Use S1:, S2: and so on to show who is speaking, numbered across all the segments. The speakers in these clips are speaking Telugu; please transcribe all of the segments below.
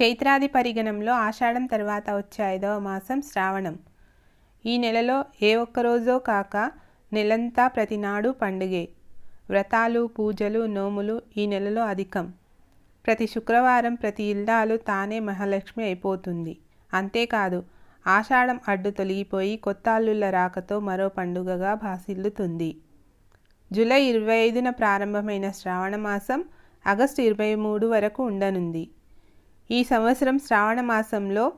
S1: చైత్రాది పరిగణంలో ఆషాఢం తర్వాత వచ్చే ఐదవ మాసం శ్రావణం. ఈ నెలలో ఏ ఒక్కరోజో కాక నెలంతా ప్రతినాడు పండుగే. వ్రతాలు పూజలు నోములు ఈ నెలలో అధికం. ప్రతి శుక్రవారం ప్రతి ఇల్లాలు తానే మహాలక్ష్మి అయిపోతుంది. అంతేకాదు ఆషాఢం అడ్డు తొలగిపోయి కొత్త అల్లుళ్ళ రాకతో మరో పండుగగా భాసిల్లుతుంది. జూలై ఇరవై ఐదున ప్రారంభమైన శ్రావణ మాసం ఆగస్టు ఇరవై మూడు వరకు ఉండనుంది. ఈ సంవత్సరం శ్రావణ మాసంలో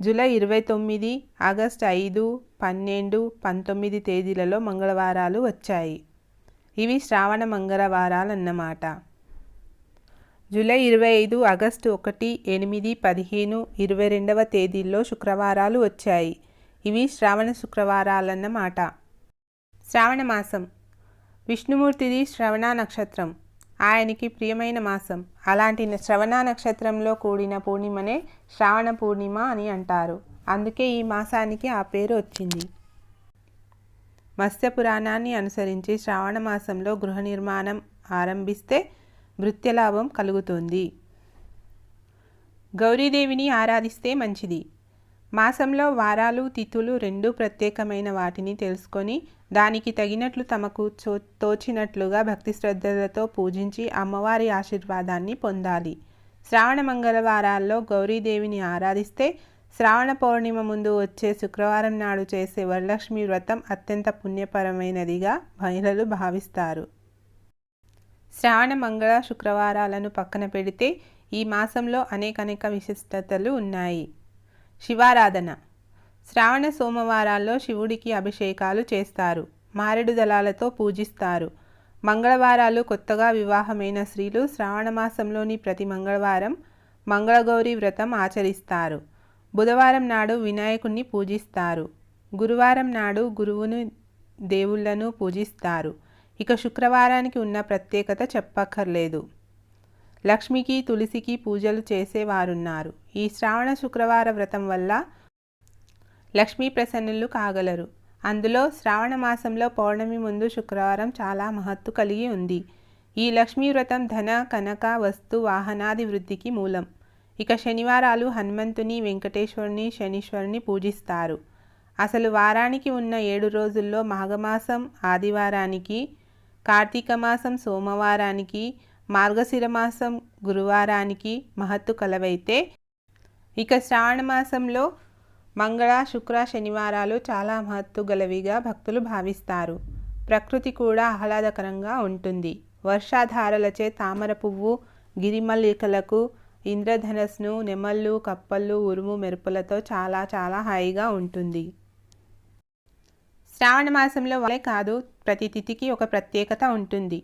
S1: జూలై ఇరవై తొమ్మిది ఆగస్టు ఐదు పన్నెండు పంతొమ్మిది తేదీలలో మంగళవారాలు వచ్చాయి. ఇవి శ్రావణ మంగళవారాలన్నమాట. జూలై ఇరవై ఐదు ఆగస్టు ఒకటి ఎనిమిది పదిహేను ఇరవై రెండవ తేదీల్లో శుక్రవారాలు వచ్చాయి. ఇవి శ్రావణ శుక్రవారాలన్నమాట. శ్రావణ మాసం. విష్ణుమూర్తిది శ్రవణ నక్షత్రం. ఆయనకి ప్రియమైన మాసం. అలాంటి శ్రవణ నక్షత్రంలో కూడిన పూర్ణిమనే శ్రావణ పూర్ణిమ అని అంటారు. అందుకే ఈ మాసానికి ఆ పేరు వచ్చింది. మత్స్య పురాణాన్ని అనుసరించి శ్రావణ మాసంలో గృహ నిర్మాణం ఆరంభిస్తే భృత్యలాభం కలుగుతుంది. గౌరీదేవిని ఆరాధిస్తే మంచిది. మాసంలో వారాలు తిథులు రెండు ప్రత్యేకమైన వాటిని తెలుసుకొని దానికి తగినట్లు తమకు చో తోచినట్లుగా భక్తి శ్రద్ధలతో పూజించి అమ్మవారి ఆశీర్వాదాన్ని పొందాలి. శ్రావణ మంగళవారాల్లో గౌరీదేవిని ఆరాధిస్తే శ్రావణ పౌర్ణిమ ముందు వచ్చే శుక్రవారం నాడు చేసే వరలక్ష్మి వ్రతం అత్యంత పుణ్యపరమైనదిగా మహిళలు భావిస్తారు. శ్రావణ మంగళ శుక్రవారాలను పక్కన పెడితే ఈ మాసంలో అనేక అనేక విశిష్టతలు ఉన్నాయి. శివారాధన. శ్రావణ సోమవారాల్లో శివుడికి అభిషేకాలు చేస్తారు. మారేడు దళాలతో పూజిస్తారు. మంగళవారాలు కొత్తగా వివాహమైన స్త్రీలు శ్రావణ మాసంలోని ప్రతి మంగళవారం మంగళగౌరి వ్రతం ఆచరిస్తారు. బుధవారం నాడు వినాయకుణ్ణి పూజిస్తారు. గురువారం నాడు గురువును దేవుళ్ళను పూజిస్తారు. ఇక శుక్రవారానికి ఉన్న ప్రత్యేకత చెప్పక్కర్లేదు. లక్ష్మికి తులసికి పూజలు చేసేవారున్నారు. ఈ శ్రావణ శుక్రవార వ్రతం వల్ల లక్ష్మీ ప్రసన్నులు కాగలరు. అందులో శ్రావణ మాసంలో పౌర్ణమి ముందు శుక్రవారం చాలా మహత్తు కలిగి ఉంది. ఈ లక్ష్మీ వ్రతం ధన కనక వస్తు వాహనాది వృద్ధికి మూలం. ఇక శనివారాలు హనుమంతుని వెంకటేశ్వరుని శనీశ్వరుని పూజిస్తారు. అసలు వారానికి ఉన్న ఏడు రోజుల్లో మాఘమాసం ఆదివారానికి కార్తీక మాసం సోమవారానికి మార్గశిర మాసం గురువారానికి మహత్తు కలవైతే ఇక శ్రావణ మాసంలో మంగళ శుక్ర శనివారాలు చాలా మహత్తు గలవిగా భక్తులు భావిస్తారు. ప్రకృతి కూడా ఆహ్లాదకరంగా ఉంటుంది. వర్షాధారలచే తామర పువ్వు గిరిమల్లికలకు ఇంద్రధనస్ను నెమళ్ళు కప్పళ్ళు ఉరుము మెరుపులతో చాలా చాలా హాయిగా ఉంటుంది. శ్రావణ మాసంలో వాళ్ళే కాదు ప్రతి తిథికి ఒక ప్రత్యేకత ఉంటుంది.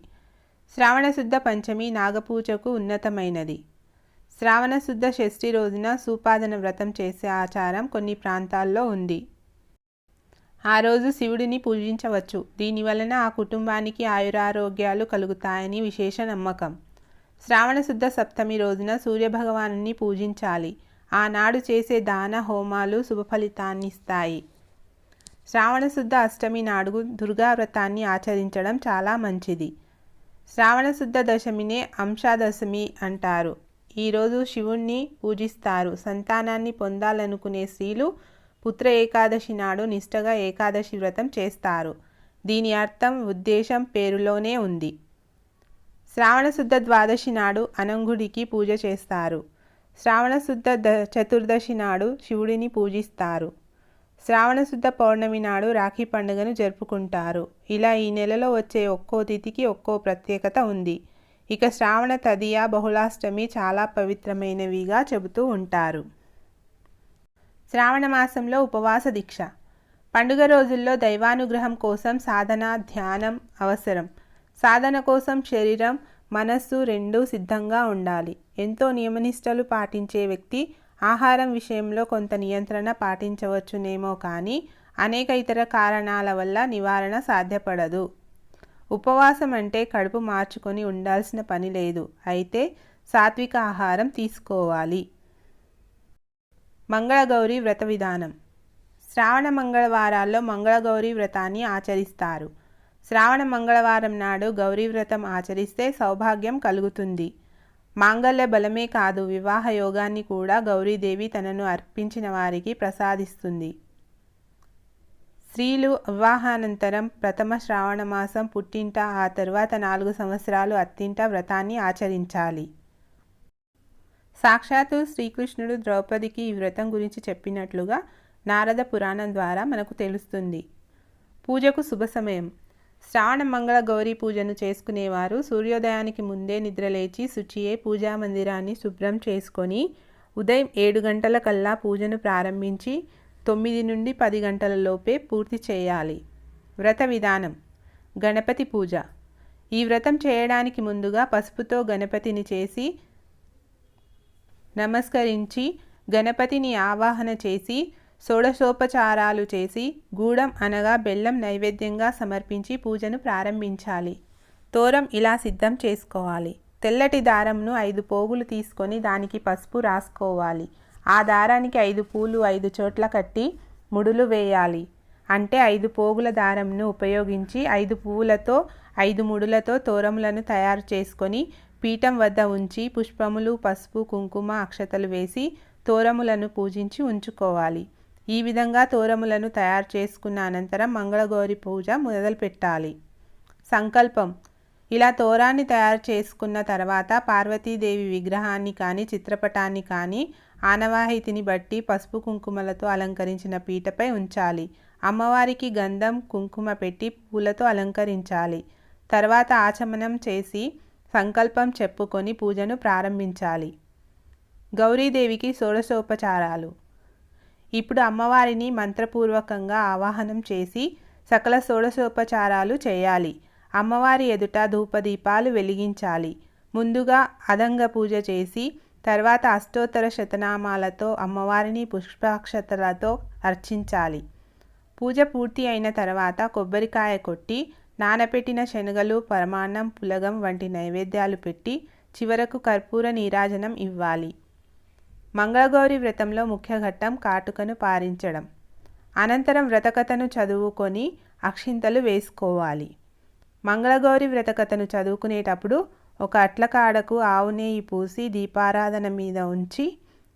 S1: శ్రావణశుద్ధ పంచమి నాగపూజకు ఉన్నతమైనది. శ్రావణశుద్ధ షష్ఠి రోజున సూపాదన వ్రతం చేసే ఆచారం కొన్ని ప్రాంతాల్లో ఉంది. ఆ రోజు శివుడిని పూజించవచ్చు. దీనివలన ఆ కుటుంబానికి ఆయురారోగ్యాలు కలుగుతాయని విశేష నమ్మకం. శ్రావణశుద్ధ సప్తమి రోజున సూర్యభగవాను పూజించాలి. ఆనాడు చేసే దాన హోమాలు శుభ శ్రావణశుద్ధ అష్టమి నాడు దుర్గా వ్రతాన్ని ఆచరించడం చాలా మంచిది. శ్రావణ శుద్ధ దశమినే అంశాదశమి అంటారు. ఈరోజు శివుణ్ణి పూజిస్తారు. సంతానాన్ని పొందాలనుకునే స్త్రీలు పుత్ర ఏకాదశి నాడు నిష్టగా ఏకాదశి వ్రతం చేస్తారు. దీని అర్థం ఉద్దేశం పేరులోనే ఉంది. శ్రావణ శుద్ధ ద్వాదశి నాడు అనంగుడికి పూజ చేస్తారు. శ్రావణ శుద్ధ ద చతుర్దశి నాడు శివుడిని పూజిస్తారు. శ్రావణ శుద్ధ పౌర్ణమి నాడు రాఖీ పండుగను జరుపుకుంటారు. ఇలా ఈ నెలలో వచ్చే ఒక్కో తిథికి ఒక్కో ప్రత్యేకత ఉంది. ఇక శ్రావణ తదియ బహుళాష్టమి చాలా పవిత్రమైనవిగా చెబుతూ ఉంటారు. శ్రావణ మాసంలో ఉపవాస దీక్ష. పండుగ రోజుల్లో దైవానుగ్రహం కోసం సాధన ధ్యానం అవసరం. సాధన కోసం శరీరం మనస్సు రెండూ సిద్ధంగా ఉండాలి. ఎంతో నియమనిష్టలు పాటించే వ్యక్తి ఆహారం విషయంలో కొంత నియంత్రణ పాటించవచ్చునేమో కానీ అనేక ఇతర కారణాల వల్ల నివారణ సాధ్యపడదు. ఉపవాసం అంటే కడుపు మార్చుకొని ఉండాల్సిన పని లేదు. అయితే సాత్విక ఆహారం తీసుకోవాలి. మంగళగౌరి వ్రత విధానం. శ్రావణ మంగళవారాల్లో మంగళగౌరి వ్రతాన్ని ఆచరిస్తారు. శ్రావణ మంగళవారం నాడు గౌరీ వ్రతం ఆచరిస్తే సౌభాగ్యం కలుగుతుంది. మాంగళ్య బలమే కాదు వివాహ యోగాన్ని కూడా గౌరీదేవి తనను అర్పించిన వారికి ప్రసాదిస్తుంది. స్త్రీలు వివాహానంతరం ప్రథమ శ్రావణ మాసం పుట్టింట ఆ తరువాత నాలుగు సంవత్సరాలు అత్తింట వ్రతాన్ని ఆచరించాలి. సాక్షాత్తు శ్రీకృష్ణుడు ద్రౌపదికి ఈ వ్రతం గురించి చెప్పినట్లుగా నారద పురాణం ద్వారా మనకు తెలుస్తుంది. పూజకు శుభ సమయం. శ్రావణ మంగళ గౌరీ పూజను చేసుకునేవారు. సూర్యోదయానికి ముందే నిద్రలేచి శుచియే పూజా మందిరాన్ని శుభ్రం చేసుకొని ఉదయం ఏడు గంటల కల్లా పూజను ప్రారంభించి తొమ్మిది నుండి పది గంటల లోపే పూర్తి చేయాలి. వ్రత విధానం. గణపతి పూజ. ఈ వ్రతం చేయడానికి ముందుగా పసుపుతో గణపతిని చేసి నమస్కరించి గణపతిని ఆవాహన చేసి షోడశోపచారాలు చేసి గూడం అనగా బెల్లం నైవేద్యంగా సమర్పించి పూజను ప్రారంభించాలి. తోరం ఇలా సిద్ధం చేసుకోవాలి. తెల్లటి దారంను ఐదు పోగులు తీసుకొని దానికి పసుపు రాసుకోవాలి. ఆ దారానికి ఐదు పూలు ఐదు చోట్ల కట్టి ముడులు వేయాలి. అంటే ఐదు పోగుల దారంను ఉపయోగించి ఐదు పువ్వులతో ఐదు ముడులతో తోరములను తయారు చేసుకొని పీఠం వద్ద ఉంచి పుష్పములు పసుపు కుంకుమ అక్షతలు వేసి తోరములను పూజించి ఉంచుకోవాలి. ఈ విధంగా తోరములను తయారు చేసుకున్న అనంతరం మంగళగౌరి పూజ మొదలుపెట్టాలి. సంకల్పం. ఇలా తోరాన్ని తయారు చేసుకున్న తర్వాత పార్వతీదేవి విగ్రహాన్ని కానీ చిత్రపటాన్ని కానీ ఆనవాహితిని బట్టి పసుపు కుంకుమలతో అలంకరించిన పీటపై ఉంచాలి. అమ్మవారికి గంధం కుంకుమ పెట్టి పూలతో అలంకరించాలి. తర్వాత ఆచమనం చేసి సంకల్పం చెప్పుకొని పూజను ప్రారంభించాలి. గౌరీదేవికి షోడశోపచారాలు. ఇప్పుడు అమ్మవారిని మంత్రపూర్వకంగా ఆవాహనం చేసి సకల షోడశోపచారాలు చేయాలి. అమ్మవారి ఎదుట ధూపదీపాలు వెలిగించాలి. ముందుగా అదంగ పూజ చేసి తర్వాత అష్టోత్తర శతనామాలతో అమ్మవారిని పుష్పాక్షతలతో అర్చించాలి. పూజ పూర్తి అయిన తర్వాత కొబ్బరికాయ కొట్టి నానపెట్టిన శనగలు పరమాన్నం పులగం వంటి నైవేద్యాలు పెట్టి చివరకు కర్పూర నీరాజనం ఇవ్వాలి. మంగళగౌరి వ్రతంలో ముఖ్య ఘట్టం కాటుకను పారించడం. అనంతరం వ్రతకథను చదువుకొని అక్షింతలు వేసుకోవాలి. మంగళగౌరి వ్రతకథను చదువుకునేటప్పుడు ఒక అట్లకాడకు ఆవు నెయ్యి పూసి దీపారాధన మీద ఉంచి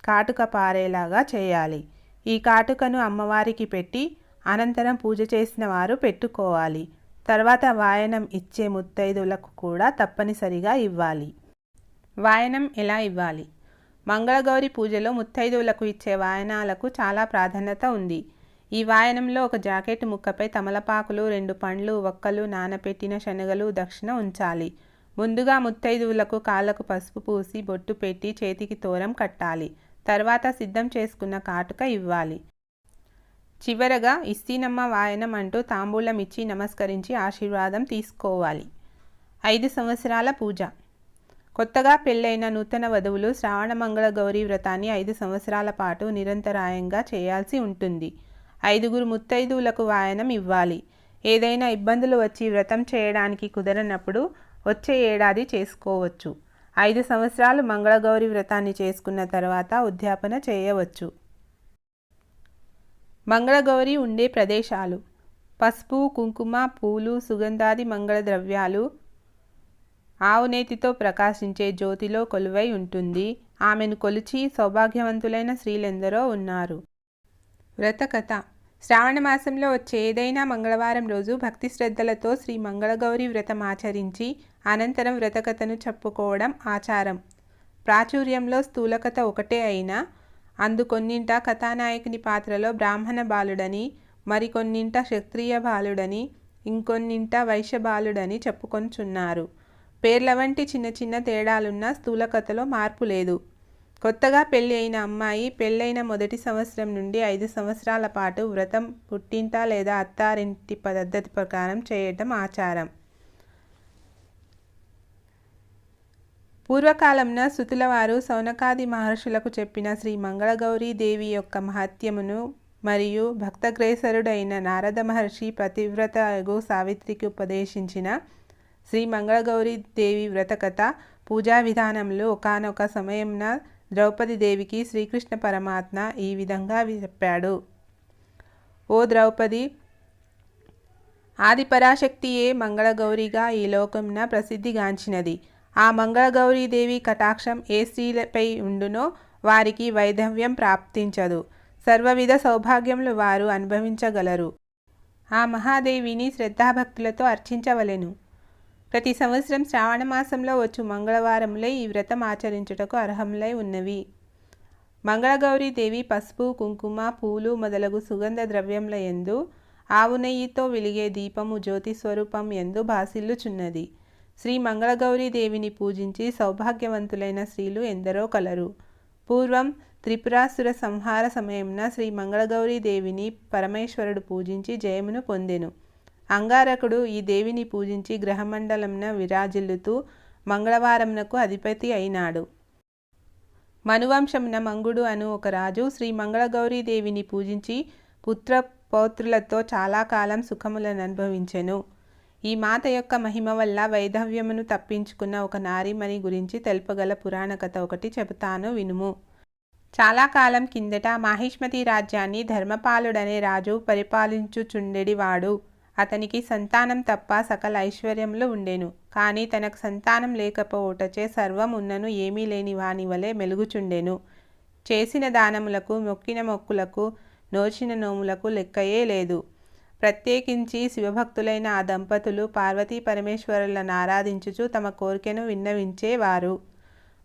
S1: కాటుక పారేలాగా చేయాలి. ఈ కాటుకను అమ్మవారికి పెట్టి అనంతరం పూజ చేసిన వారు పెట్టుకోవాలి. తర్వాత వాయనం ఇచ్చే ముత్తైదులకు కూడా తప్పనిసరిగా ఇవ్వాలి. వాయనం ఎలా ఇవ్వాలి? మంగళగౌరి పూజలో ముత్తైదువులకు ఇచ్చే వాయనాలకు చాలా ప్రాధాన్యత ఉంది. ఈ వాయనంలో ఒక జాకెట్ ముక్కపై తమలపాకులు రెండు పండ్లు ఒక్కలు నానపెట్టిన శనగలు దక్షిణ ఉంచాలి. ముందుగా ముత్తైదువులకు కాళ్ళకు పసుపు పూసి బొట్టు పెట్టి చేతికి తోరం కట్టాలి. తర్వాత సిద్ధం చేసుకున్న కాటుక ఇవ్వాలి. చివరగా ఇస్తీనమ్మ వాయనం అంటూ తాంబూలం ఇచ్చి నమస్కరించి ఆశీర్వాదం తీసుకోవాలి. ఐదు సంవత్సరాల పూజ. కొత్తగా పెళ్ళైన నూతన వధువులు శ్రావణమంగళ గౌరీ వ్రతాన్ని ఐదు సంవత్సరాల పాటు నిరంతరాయంగా చేయాల్సి ఉంటుంది. ఐదుగురు ముత్తైదువులకు వాయనం ఇవ్వాలి. ఏదైనా ఇబ్బందులు వచ్చి వ్రతం చేయడానికి కుదరనప్పుడు వచ్చే ఏడాది చేసుకోవచ్చు. ఐదు సంవత్సరాలు మంగళగౌరి వ్రతాన్ని చేసుకున్న తర్వాత ఉద్యాపన చేయవచ్చు. మంగళగౌరి ఉండే ప్రదేశాలు. పసుపు కుంకుమ పూలు సుగంధాది మంగళ ద్రవ్యాలు ఆవునేతితో ప్రకాశించే జ్యోతిలో కొలువై ఉంటుంది. ఆమెను కొలిచి సౌభాగ్యవంతులైన స్త్రీలెందరో ఉన్నారు. వ్రతకథ. శ్రావణ మాసంలో వచ్చే ఏదైనా మంగళవారం రోజు భక్తి శ్రద్ధలతో శ్రీ మంగళగౌరి వ్రతం ఆచరించి అనంతరం వ్రతకథను చెప్పుకోవడం ఆచారం. ప్రాచుర్యంలో స్థూలకథ ఒకటే అయినా అందుకొన్నింట కథానాయకుని పాత్రలో బ్రాహ్మణ బాలుడని మరికొన్నింట క్షత్రియ బాలుడని ఇంకొన్నింట వైశ్య బాలుడని చెప్పుకొంచున్నారు పేర్ల వంటి చిన్న చిన్న తేడాలున్న స్థూలకథలో మార్పు లేదు. కొత్తగా పెళ్ళి అయిన అమ్మాయి పెళ్ళైన మొదటి సంవత్సరం నుండి ఐదు సంవత్సరాల పాటు వ్రతం పుట్టింట లేదా అత్తారింటి పద్ధతి ప్రకారం చేయటం ఆచారం. పూర్వకాలంన సుతుల సౌనకాది మహర్షులకు చెప్పిన శ్రీ మంగళగౌరీ దేవి యొక్క మహత్యమును మరియు భక్తగ్రేసరుడైన నారద మహర్షి పతివ్రత సావిత్రికి ఉపదేశించిన శ్రీ మంగళగౌరి దేవి వ్రతకథ పూజా విధానంలో ఒకనొక సమయంన ద్రౌపది దేవికి శ్రీకృష్ణ పరమాత్మ ఈ విధంగా చెప్పాడు. ఓ ద్రౌపది ఆదిపరాశక్తియే మంగళగౌరిగా ఈ లోకంన ప్రసిద్ధిగాంచినది. ఆ మంగళగౌరీదేవి కటాక్షం ఏ స్త్రీలపై ఉండునో వారికి వైధవ్యం ప్రాప్తించదు. సర్వవిధ సౌభాగ్యములు వారు అనుభవించగలరు. ఆ మహాదేవిని శ్రద్ధాభక్తులతో అర్చించవలెను. ప్రతి సంవత్సరం శ్రావణ మాసంలో వచ్చు మంగళవారంలో ఈ వ్రతం ఆచరించుటకు అర్హములై ఉన్నవి. మంగళగౌరీ దేవి పసుపు కుంకుమ పూలు మొదలగు సుగంధ ద్రవ్యముల ఎందు ఆవు నెయ్యితో వెలిగే దీపము జ్యోతి స్వరూపం ఎందు భాసిల్లుచున్నది. శ్రీ మంగళగౌరీ దేవిని పూజించి సౌభాగ్యవంతులైన స్త్రీలు ఎందరో కలరు. పూర్వం త్రిపురాసుర సంహార సమయంన శ్రీ మంగళగౌరీ దేవిని పరమేశ్వరుడు పూజించి జయమును పొందెను. అంగారకుడు ఈ దేవిని పూజించి గ్రహమండలంన విరాజిల్లుతూ మంగళవారంనకు అధిపతి అయినాడు. మనువంశమున మంగుడు అను ఒక రాజు శ్రీ మంగళగౌరీ దేవిని పూజించి పుత్ర పౌత్రులతో చాలా కాలం సుఖములను అనుభవించెను ఈ మాత యొక్క మహిమ వల్ల వైధవ్యమును తప్పించుకున్న ఒక నారీమణి గురించి తెలుపగల పురాణ కథ ఒకటి చెబుతాను వినుము. చాలా కాలం కిందట మాహిష్మతి రాజ్యాన్ని ధర్మపాలుడనే రాజు పరిపాలించుచుండెడివాడు. అతనికి సంతానం తప్ప సకల ఐశ్వర్యములు ఉండెను. కానీ తనకు సంతానం లేకపోవటచే సర్వం ఉన్నను ఏమీ లేని వాని వలె మెలుగుచుండెను. చేసిన దానములకు మొక్కిన మొక్కులకు నోచిన నోములకు లెక్కయే లేదు. ప్రత్యేకించి శివభక్తులైన ఆ దంపతులు పార్వతీ పరమేశ్వరులను ఆరాధించుచు తమ కోరికను విన్నవించేవారు.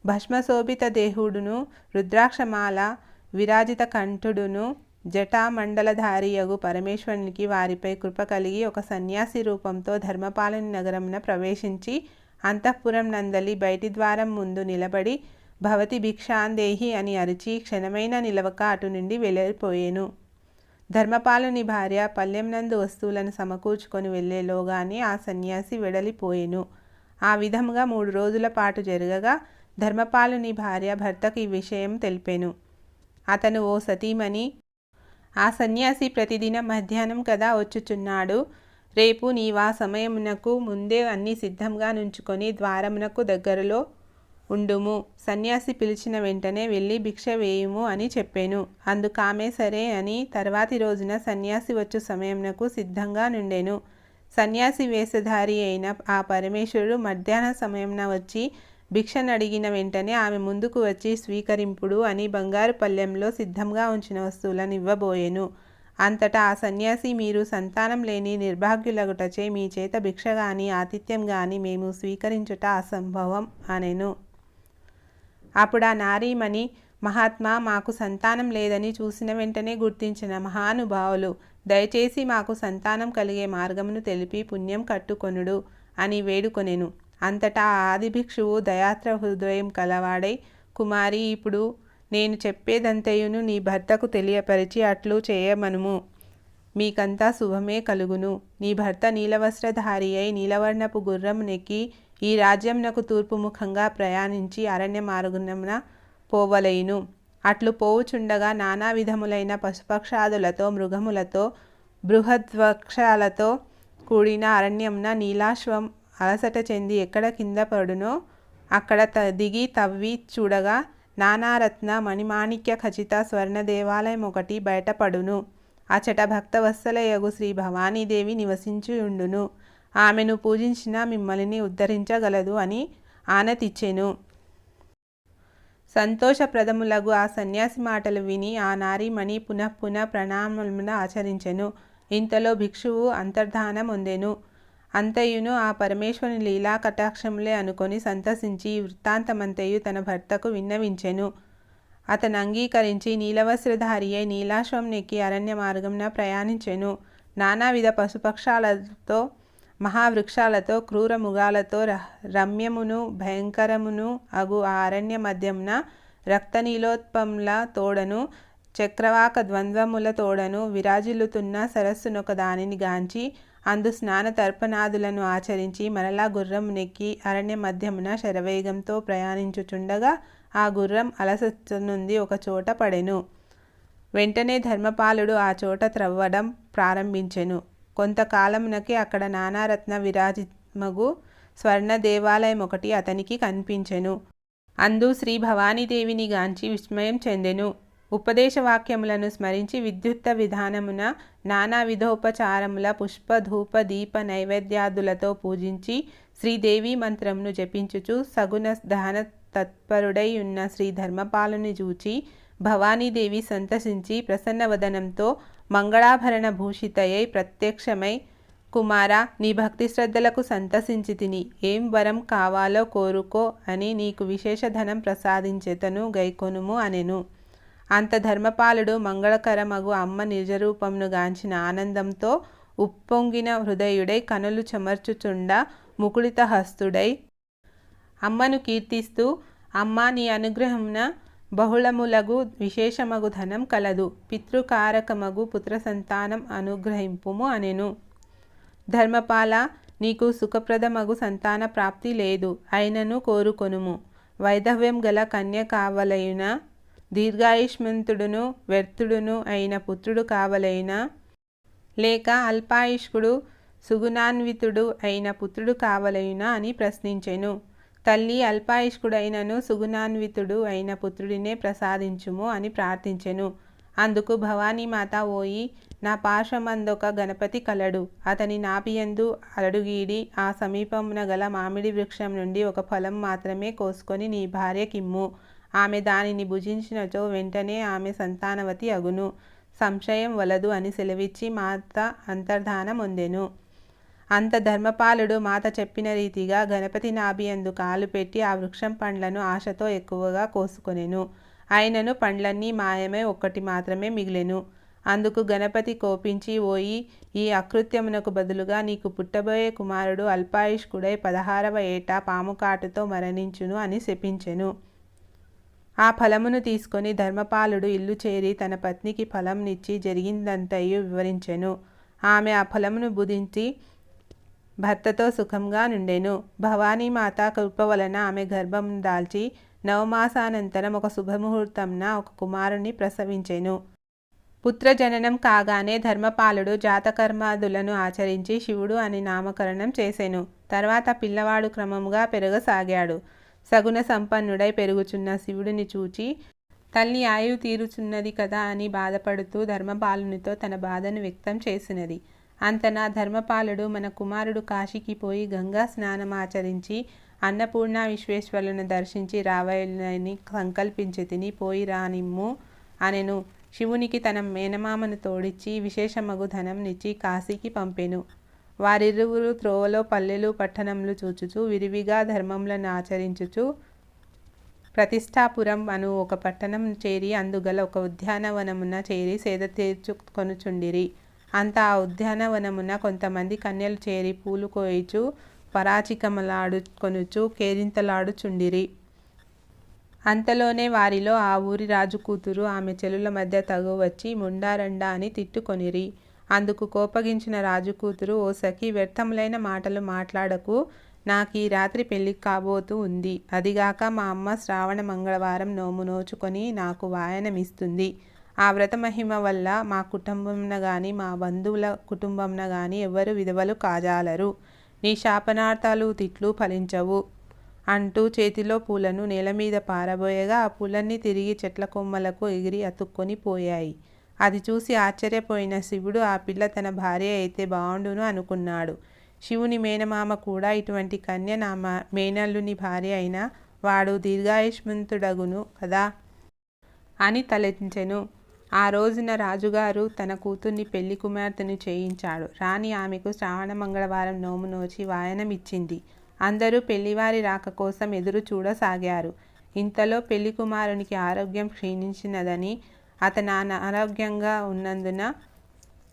S1: భస్మశోభిత దేహుడును రుద్రాక్షమాల విరాజిత కంఠుడును జటామండలధారియగు పరమేశ్వరునికి వారిపై కృప కలిగి ఒక సన్యాసి రూపంతో ధర్మపాలని నగరమున ప్రవేశించి అంతఃపురం నందలి బయటి ద్వారం ముందు నిలబడి భవతి భిక్షాందేహి అని అరిచి క్షణమైన నిలవక అటు నుండి వెళ్ళిపోయాను. ధర్మపాలుని భార్య పల్లెం నందు వస్తువులను సమకూర్చుకొని వెళ్ళేలోగానే ఆ సన్యాసి వెడలిపోయెను. ఆ విధముగా మూడు రోజుల పాటు జరగగా ధర్మపాలుని భార్య భర్తకు ఈ విషయం తెలిపెను. అతను ఓ సతీమణి ఆ సన్యాసి ప్రతిదినం మధ్యాహ్నం కదా వచ్చుచున్నాడు. రేపు నీవా సమయమునకు ముందే అన్నీ సిద్ధంగా నుంచుకొని ద్వారమునకు దగ్గరలో ఉండుము. సన్యాసి పిలిచిన వెంటనే వెళ్ళి భిక్ష వేయుము అని చెప్పాను. అందుకామే సరే అని తర్వాతి రోజున సన్యాసి వచ్చు సమయంనకు సిద్ధంగా నుండెను. సన్యాసి వేషధారి అయిన ఆ పరమేశ్వరుడు మధ్యాహ్న సమయంన వచ్చి భిక్షను అడిగిన వెంటనే ఆమె ముందుకు వచ్చి స్వీకరింపుడు అని బంగారు పల్లెంలో సిద్ధంగా ఉంచిన వస్తువులను ఇవ్వబోయెను. అంతటా ఆ సన్యాసి మీరు సంతానం లేని నిర్భాగ్యులగుటచే మీ చేత భిక్ష గాని ఆతిథ్యం గాని మేము స్వీకరించుట అసంభవం అనెను. అప్పుడు ఆ నారీమణి మహాత్మా మాకు సంతానం లేదని చూసిన వెంటనే గుర్తించిన మహానుభావులు దయచేసి మాకు సంతానం కలిగే మార్గమును తెలిపి పుణ్యం కట్టుకొనుడు అని వేడుకొనెను. అంతటా ఆది భిక్షువు దయాత్ర హృదయం కలవాడై కుమారి ఇప్పుడు నేను చెప్పేదంతయును నీ భర్తకు తెలియపరిచి అట్లు చేయమనుము. మీకంతా శుభమే కలుగును. నీ భర్త నీలవస్త్రధారి అయి నీలవర్ణపు గుర్రం నెక్కి ఈ రాజ్యంనకు తూర్పు ముఖంగా ప్రయాణించి అరణ్య మార్గమున పోవలైను అట్లు పోవుచుండగా నానా విధములైన పశుపక్షాదులతో మృగములతో బృహద్వక్షాలతో కూడిన అరణ్యంన నీలాశ్వం అలసట చెంది ఎక్కడ కింద పడునో అక్కడ త దిగి తవ్వి చూడగా నానారత్న మణిమాణిక్య ఖచిత స్వర్ణ దేవాలయం ఒకటి బయటపడును అచట భక్తవత్సలయగు శ్రీ భవానీదేవి నివసించుయుండును ఆమెను పూజించిన మిమ్మల్ని ఉద్ధరించగలదు అని ఆనతిచ్చెను. సంతోషప్రదములగు ఆ సన్యాసి మాటలు విని ఆ నారీమణి పునఃపున ప్రణామములను ప్రణామమున ఆచరించెను. ఇంతలో భిక్షువు అంతర్ధానం పొందెను అంతయును ఆ పరమేశ్వరుని లీలా కటాక్షములే అనుకొని సంతసించి ఈ వృత్తాంతమంతయు తన భర్తకు విన్నవించెను. అతను అంగీకరించి నీలవస్త్రధారి అయి నీలాశ్వం నెక్కి అరణ్య మార్గంన ప్రయాణించెను. నానావిధ పశుపక్షాలతో మహావృక్షాలతో క్రూర ముగాలతో రమ్యమును భయంకరమును అగు ఆ అరణ్య మధ్యంన రక్తనీలోత్పముల తోడను చక్రవాక ద్వంద్వముల తోడను విరాజిల్లుతున్న సరస్సునొక దానిని గాంచి అందు స్నాన తర్పణాదులను ఆచరించి మరలా గుర్రం నెక్కి అరణ్య మధ్యమున శరవేగంతో ప్రయాణించుచుండగా ఆ గుర్రం అలసట నుండి ఒక చోట పడెను. వెంటనే ధర్మపాలుడు ఆ చోట త్రవ్వడం ప్రారంభించెను. కొంతకాలమునకి అక్కడ నానారత్న విరాజిమగు స్వర్ణ దేవాలయం ఒకటి అతనికి కనిపించెను. అందు శ్రీ భవానీదేవిని గాంచి విస్మయం చెందెను. ఉపదేశవాక్యములను స్మరించి విద్యుత్త విధానమున నానా విధోపచారముల పుష్ప ధూప దీప నైవేద్యాదులతో పూజించి శ్రీదేవి మంత్రమును జపించుచు సగుణ దహన తత్పరుడై ఉన్న శ్రీ ధర్మపాలుని చూచి భవానీదేవి సంతసించి ప్రసన్నవదనంతో మంగళాభరణ భూషితయై ప్రత్యక్షమై కుమార నీ భక్తి శ్రద్ధలకు సంతసించి తిని. ఏం వరం కావాలో కోరుకో అని నీకు విశేష ధనం ప్రసాదించేతను గైకొనుము అనెను. అంత ధర్మపాలుడు మంగళకరమగు అమ్మ నిజరూపమును గాంచిన ఆనందంతో ఉప్పొంగిన హృదయుడై కనులు చెమర్చుచుండ ముకుళిత హస్తుడై అమ్మను కీర్తిస్తూ అమ్మ నీ అనుగ్రహమున బహుళములగు విశేషమగు ధనం కలదు. పితృకారకమగు పుత్ర సంతానం అనుగ్రహింపుము అనెను. ధర్మపాల నీకు సుఖప్రదమగు సంతాన ప్రాప్తి లేదు. అయినను కోరుకొనుము. వైధవ్యం గల కన్య కావలయున దీర్ఘాయుష్మంతుడును వ్యర్థుడును అయిన పుత్రుడు కావలైనా లేక అల్పాయుష్కుడు సుగుణాన్వితుడు అయిన పుత్రుడు కావలైనా అని ప్రశ్నించెను. తల్లి అల్పాయుష్కుడైనను సుగుణాన్వితుడు అయిన పుత్రుడినే ప్రసాదించుము అని ప్రార్థించెను. అందుకు భవానీమాత ఓయి నా పార్శ్వమందొక గణపతి కలడు. అతని నాపియందు అడుగీడి ఆ సమీపమున గల మామిడి వృక్షం నుండి ఒక ఫలం మాత్రమే కోసుకొని నీ భార్యకిమ్ము. ఆమె దానిని భుజించినచో వెంటనే ఆమె సంతానవతి అగును. సంశయం వలదు అని సెలవిచ్చి మాత అంతర్ధానం పొందెను అంత ధర్మపాలుడు మాత చెప్పిన రీతిగా గణపతి నాభియందు కాలు పెట్టి ఆ వృక్షం పండ్లను ఆశతో ఎక్కువగా కోసుకొనెను. ఆయనను పండ్లన్నీ మాయమై ఒక్కటి మాత్రమే మిగిలెను. అందుకు గణపతి కోపించి ఓయి ఈ అకృత్యమునకు బదులుగా నీకు పుట్టబోయే కుమారుడు అల్పాయుష్కుడై పదహారవ ఏట పాము కాటుతో మరణించును అని శపించెను. ఆ ఫలమును తీసుకొని ధర్మపాలుడు ఇల్లు చేరి తన పత్నికి ఫలంనిచ్చి జరిగిందంతయు వివరించెను. ఆమె ఆ ఫలమును బుధించి భర్తతో సుఖంగా నుండెను. భవానీమాత కృప వలన ఆమె గర్భం దాల్చి నవమాసానంతరం ఒక శుభముహూర్తంన ఒక కుమారుని ప్రసవించెను. పుత్రజననం కాగానే ధర్మపాలుడు జాతకర్మాదులను ఆచరించి శివుడు అని నామకరణం చేసెను. తర్వాత పిల్లవాడు క్రమముగా పెరగసాగాడు. సగుణ సంపన్నుడై పెరుగుచున్న శివుడిని చూచి తల్లి ఆయు తీరుచున్నది కదా అని బాధపడుతూ ధర్మపాలునితో తన బాధను వ్యక్తం చేసినది. అంతనా ధర్మపాలుడు మన కుమారుడు కాశీకి పోయి గంగా స్నానం ఆచరించి అన్నపూర్ణ విశ్వేశ్వరులను దర్శించి రావాలని సంకల్పించి తిని పోయి రానిమ్ము అనెను. శివునికి తన మేనమామను తోడిచ్చి విశేషమగు ధనంనిచ్చి కాశీకి పంపెను. వారిరువురు త్రోవలో పల్లెలు పట్టణములు చూచుచు విరివిగా ధర్మములను ఆచరించుచు ప్రతిష్టాపురం అను ఒక పట్టణం చేరి అందుగల ఒక ఉద్యానవనమున చేరి సేద తీర్చుకొనుచుండిరి. అంత ఆ ఉద్యానవనమున కొంతమంది కన్యలు చేరి పూలు కోయిచు పరాచికమలాడుకొనుచు కేరింతలాడుచుండిరి. అంతలోనే వారిలో ఆ ఊరి రాజు కూతురు ఆమె చెలుల మధ్య తగు వచ్చి ముండారండా అని తిట్టుకొనిరి. అందుకు కోపగించిన రాజు కూతురు ఓ సఖి వ్యర్థములైన మాటలు మాట్లాడకు. నాకు ఈ రాత్రి పెళ్ళి కాబోతూ ఉంది. అదిగాక మా అమ్మ శ్రావణ మంగళవారం నోము నోచుకొని నాకు వాయనమిస్తుంది. ఆ వ్రత మహిమ వల్ల మా కుటుంబంన కానీ మా బంధువుల కుటుంబంన కానీ ఎవరు విధవలు కాజాలరు. నీ శాపనార్థాలు తిట్లు ఫలించవు అంటూ చేతిలో పూలను నేల మీద పారబోయగా ఆ పూలన్నీ తిరిగి చెట్ల కొమ్మలకు ఎగిరి అతుక్కొని పోయాయి. అది చూసి ఆశ్చర్యపోయిన శివుడు ఆ పిల్ల తన భార్య అయితే బాగుండును అనుకున్నాడు. శివుని మేనమామ కూడా ఇటువంటి కన్య నా మేనల్లుని భార్య అయినా వాడు దీర్ఘాయుష్మంతుడగును కదా అని తలెంచెను ఆ రోజున రాజుగారు తన కూతుర్ని పెళ్ళి కుమార్తెను చేయించాడు. రాణి ఆమెకు శ్రావణ మంగళవారం నోము నోచి వాయనం ఇచ్చింది. అందరూ పెళ్ళివారి రాక కోసం ఎదురు చూడసాగారు. ఇంతలో పెళ్ళి కుమారునికి ఆరోగ్యం క్షీణించినదని అతను అనారోగ్యంగా ఉన్నందున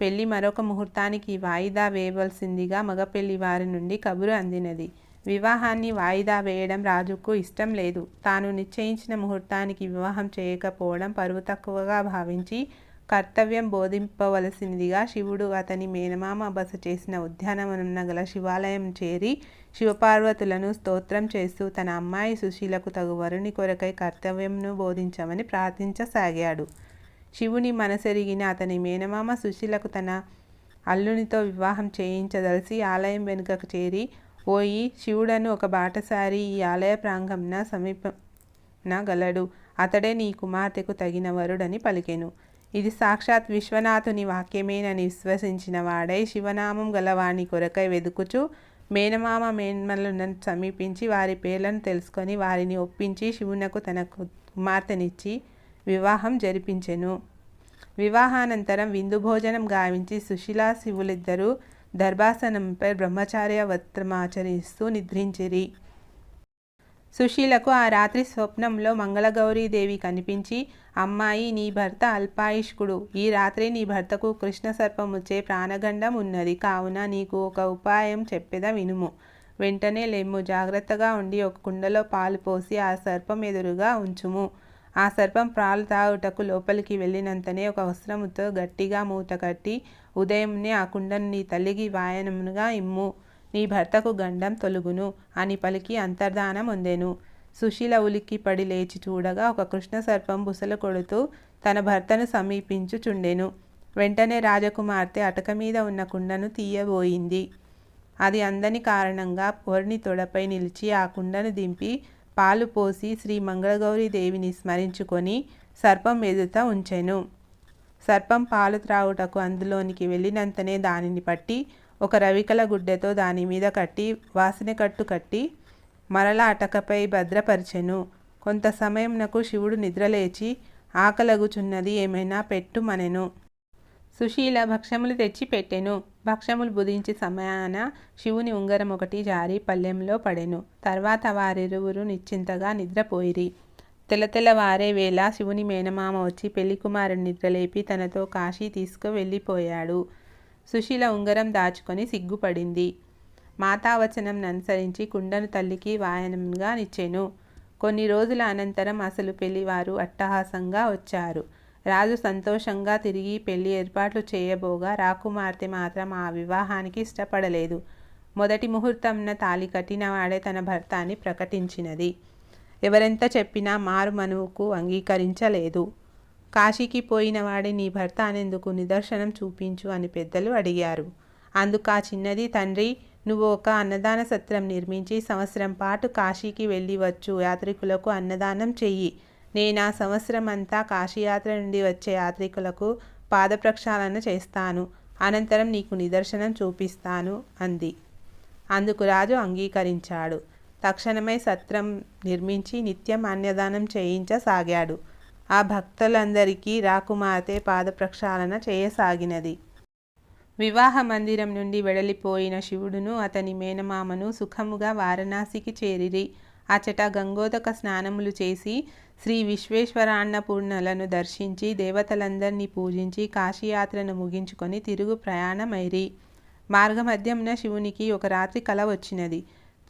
S1: పెళ్ళి మరొక ముహూర్తానికి వాయిదా వేయవలసిందిగా మగపెళ్ళి వారి నుండి కబురు అందినది. వివాహాన్ని వాయిదా వేయడం రాజుకు ఇష్టం లేదు. తాను నిశ్చయించిన ముహూర్తానికి వివాహం చేయకపోవడం పరువు తక్కువగా భావించి కర్తవ్యం బోధింపవలసిందిగా శివుడు అతని మేనమామ బస చేసిన ఉద్యానవనం గల శివాలయం చేరి శివపార్వతులను స్తోత్రం చేస్తూ తన అమ్మాయి సుశీలకు తగు వరుని కొరకై కర్తవ్యంను బోధించమని ప్రార్థించసాగాడు. శివుని మనసెరిగిన అతని మేనమామ సుశీలకు తన అల్లునితో వివాహం చేయించదలిసి ఆలయం వెనుకకు చేరి ఓయి శివుడను ఒక బాటసారి ఈ ఆలయ ప్రాంగంన సమీపన గలడు. అతడే నీ కుమార్తెకు తగిన వరుడని పలికెను. ఇది సాక్షాత్ విశ్వనాథుని వాక్యమేనని విశ్వసించిన వాడై శివనామం గలవాణి కొరకై వెదుకుచు మేనమామ మేన్మలను సమీపించి వారి పేర్లను తెలుసుకొని వారిని ఒప్పించి శివునకు తన కుమార్తెనిచ్చి వివాహం జరిపించెను. వివాహానంతరం విందు భోజనం గావించి సుశీలా శివులిద్దరూ దర్భాసనంపై బ్రహ్మచార్య వ్రతమాచరిస్తూ నిద్రించిరి. సుశీలకు ఆ రాత్రి స్వప్నంలో మంగళగౌరీదేవి కనిపించి అమ్మాయి నీ భర్త అల్పాయుష్కుడు. ఈ రాత్రి నీ భర్తకు కృష్ణ సర్పముచ్చే ప్రాణగండం ఉన్నది. కావున నీకు ఒక ఉపాయం చెప్పేదా వినుము. వెంటనే లెమ్ము. జాగ్రత్తగా ఉండి ఒక కుండలో పాలు పోసి ఆ సర్పం ఎదురుగా ఉంచుము. ఆ సర్పం పాలు తాగుటకు లోపలికి వెళ్ళినంతనే ఒక వస్త్రముతో గట్టిగా మూత కట్టి ఉదయంనే ఆ కుండను నీ తల్లికి వాయనముగా ఇమ్ము. నీ భర్తకు గండం తొలుగును అని పలికి అంతర్ధానం అందెను సుశీల ఉలిక్కి పడి లేచి చూడగా ఒక కృష్ణ సర్పం బుసలు కొడుతూ తన భర్తను సమీపించుచుండెను. వెంటనే రాజకుమార్తె అటక మీద ఉన్న కుండను తీయబోయింది. అది అందని కారణంగా పొరిని తొడపై నిలిచి ఆ కుండను దింపి పాలు పోసి శ్రీ మంగళగౌరీదేవిని స్మరించుకొని సర్పం ఎదుట ఉంచెను. సర్పం పాలు త్రాగుటకు అందులోనికి వెళ్ళినంతనే దానిని పట్టి ఒక రవికల గుడ్డెతో దాని మీద కట్టి వాసన కట్టు కట్టి మరల అటకపై భద్రపరిచెను. కొంత సమయంనకు శివుడు నిద్రలేచి ఆకలగుచున్నది ఏమైనా పెట్టుమనెను సుశీల భక్ష్యములు తెచ్చి పెట్టెను భక్ష్యములు బుధించి సమయాన శివుని ఉంగరం ఒకటి జారి పల్లెంలో పడెను. తర్వాత వారిరువురు నిశ్చింతగా నిద్రపోయిరి. తెల్లతెల్లవారే వేళ శివుని మేనమామ వచ్చి పెళ్ళి కుమారుని నిద్రలేపి తనతో కాశీ తీసుకు వెళ్ళిపోయాడు. సుశీల ఉంగరం దాచుకొని సిగ్గుపడింది. మాతావచనం అనుసరించి కుండను తల్లికి వాయనంగా నిచ్చెను. కొన్ని రోజుల అనంతరం అసలు పెళ్ళివారు అట్టహాసంగా వచ్చారు. రాజు సంతోషంగా తిరిగి పెళ్ళి ఏర్పాట్లు చేయబోగా రాకుమార్తె మాత్రం ఆ వివాహానికి ఇష్టపడలేదు. మొదటి ముహూర్తంన తాలి కట్టినవాడే తన భర్త అని ప్రకటించినది. ఎవరెంత చెప్పినా మారు మనువుకు అంగీకరించలేదు. కాశీకి పోయినవాడే నీ భర్త అనేందుకు నిదర్శనం చూపించు అని పెద్దలు అడిగారు. అందుకు ఆ చిన్నది తండ్రి నువ్వు ఒక అన్నదాన సత్రం నిర్మించి సంవత్సరం పాటు కాశీకి వెళ్ళి వచ్చు. యాత్రికులకు అన్నదానం చెయ్యి. నేను ఆ సంవత్సరం అంతా కాశీయాత్ర నుండి వచ్చే యాత్రికులకు పాదప్రక్షాళన చేస్తాను. అనంతరం నీకు నిదర్శనం చూపిస్తాను అంది. అందుకు రాజు అంగీకరించాడు. తక్షణమే సత్రం నిర్మించి నిత్యం అన్నదానం చేయించసాగాడు. ఆ భక్తులందరికీ రాకుమార్తె పాదప్రక్షాళన చేయసాగినది. వివాహ మందిరం నుండి వెడలిపోయిన శివుడును అతని మేనమామను సుఖముగా వారణాసికి చేరిరి. అచట గంగోదక స్నానములు చేసి శ్రీ విశ్వేశ్వరాన్నపూర్ణలను దర్శించి దేవతలందరినీ పూజించి కాశీయాత్రను ముగించుకొని తిరుగు ప్రయాణమైరి. మార్గమధ్యమున శివునికి ఒక రాత్రి కల వచ్చినది.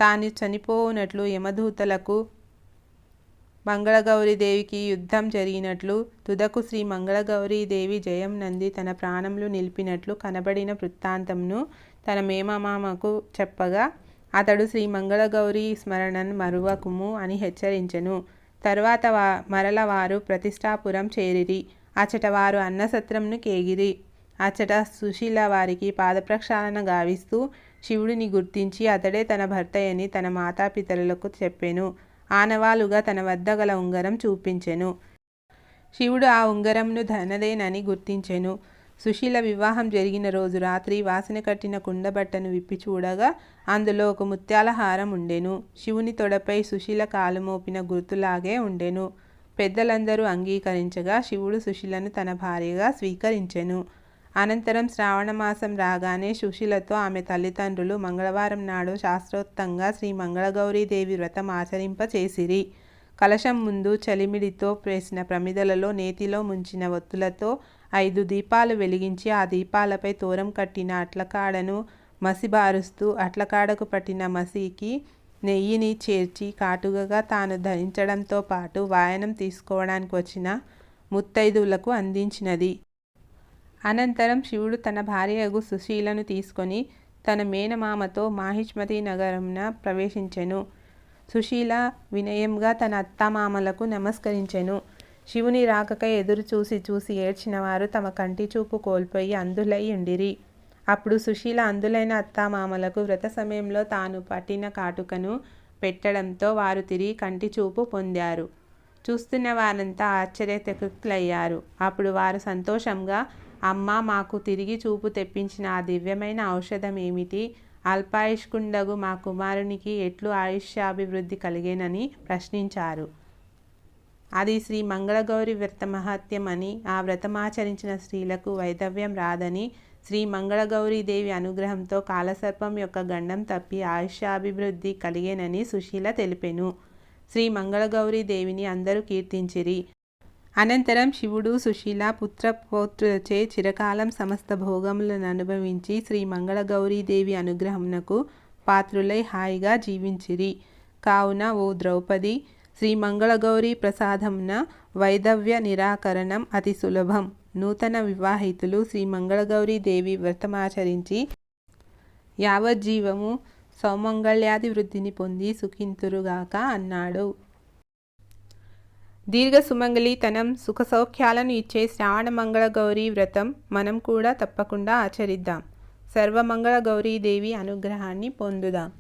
S1: తాను చనిపోవునట్లు యమదూతలకు మంగళగౌరీదేవికి యుద్ధం జరిగినట్లు తుదకు శ్రీ మంగళగౌరీదేవి జయం నంది తన ప్రాణములు నిలిపినట్లు కనబడిన వృత్తాంతంను తన మేమమామకు చెప్పగా అతడు శ్రీ మంగళగౌరి స్మరణను మరువకుము అని హెచ్చరించెను. తర్వాత వా మరల వారు ప్రతిష్టాపురం చేరిరి. అచట వారు అన్నసత్రంను కేగిరి. అచట సుశీల వారికి పాదప్రక్షాళన గావిస్తూ శివుడిని గుర్తించి అతడే తన భర్తయని తన మాతాపితరులకు చెప్పెను. ఆనవాలుగా తన వద్ద గల ఉంగరం చూపించెను. శివుడు ఆ ఉంగరంను ధనదేనని గుర్తించెను. సుశీల వివాహం జరిగిన రోజు రాత్రి వాసన కట్టిన కుండబట్టను విప్పి చూడగా అందులో ఒక ముత్యాల హారం ఉండెను. శివుని తొడపై సుశీల కాలు మోపిన గుర్తులాగే ఉండెను. పెద్దలందరూ అంగీకరించగా శివుడు సుశీలను తన భార్యగా స్వీకరించెను. అనంతరం శ్రావణమాసం రాగానే సుశీలతో ఆమె తల్లిదండ్రులు మంగళవారం నాడు శాస్త్రోక్తంగా శ్రీ మంగళగౌరీదేవి వ్రతం ఆచరింపచేసిరి కలశం ముందు చలిమిడితో వేసిన ప్రమిదలలో నేతిలో ముంచిన ఒత్తులతో ఐదు దీపాలు వెలిగించి ఆ దీపాలపై తోరం కట్టిన అట్లకాడను మసిబారుస్తూ అట్లకాడకు పట్టిన మసికి నెయ్యిని చేర్చి కాటుగగా తాను ధరించడంతో పాటు వాయనం తీసుకోవడానికి వచ్చిన ముత్తైదువులకు అందించినది. అనంతరం శివుడు తన భార్యగు సుశీలను తీసుకొని తన మేనమామతో మాహిష్మతి నగరంన ప్రవేశించెను. సుశీల వినయంగా తన అత్తమామలకు నమస్కరించెను. శివుని రాకకై ఎదురు చూసి చూసి ఏడ్చిన వారు తమ కంటి చూపు కోల్పోయి అందులై ఉండిరి. అప్పుడు సుశీల అందులైన అత్తామామలకు వ్రత సమయంలో తాను పట్టిన కాటుకను పెట్టడంతో వారు తిరిగి కంటి చూపు పొందారు. చూస్తున్న వారంతా ఆశ్చర్యతకృతులయ్యారు అప్పుడు వారు సంతోషంగా అమ్మ మాకు తిరిగి చూపు తెప్పించిన ఆ దివ్యమైన ఔషధం ఏమిటి అల్పాయుష్కుండగు మా కుమారునికి ఎట్లు ఆయుష్యాభివృద్ధి కలిగేనని ప్రశ్నించారు. అది శ్రీ మంగళగౌరి వ్రత మహత్యం అని ఆ వ్రతమాచరించిన స్త్రీలకు వైధవ్యం రాదని శ్రీ మంగళగౌరీదేవి అనుగ్రహంతో కాలసర్పం యొక్క గండం తప్పి ఆయుష్యాభివృద్ధి కలిగేనని సుశీల తెలిపెను. శ్రీ మంగళగౌరీదేవిని అందరూ కీర్తించిరి. అనంతరం శివుడు సుశీల పుత్ర పౌత్రులచే చిరకాలం సమస్త భోగములను అనుభవించి శ్రీ మంగళగౌరీదేవి అనుగ్రహమునకు పాత్రులై హాయిగా జీవించిరి. కావున ఓ ద్రౌపది శ్రీ మంగళగౌరీ ప్రసాదంన వైదవ్య నిరాకరణం అతి సులభం. నూతన వివాహితులు శ్రీ మంగళగౌరీ దేవి వ్రతమాచరించి యావజ్జీవము సౌమంగళ్యాది వృద్ధిని పొంది సుఖింతురుగాక అన్నాడు. దీర్ఘ సుమంగళితనం సుఖ సౌఖ్యాలను ఇచ్చే శ్రావణ మంగళ గౌరీ వ్రతం మనం కూడా తప్పకుండా ఆచరిద్దాం. సర్వమంగళ గౌరీదేవి అనుగ్రహాన్ని పొందుదాం.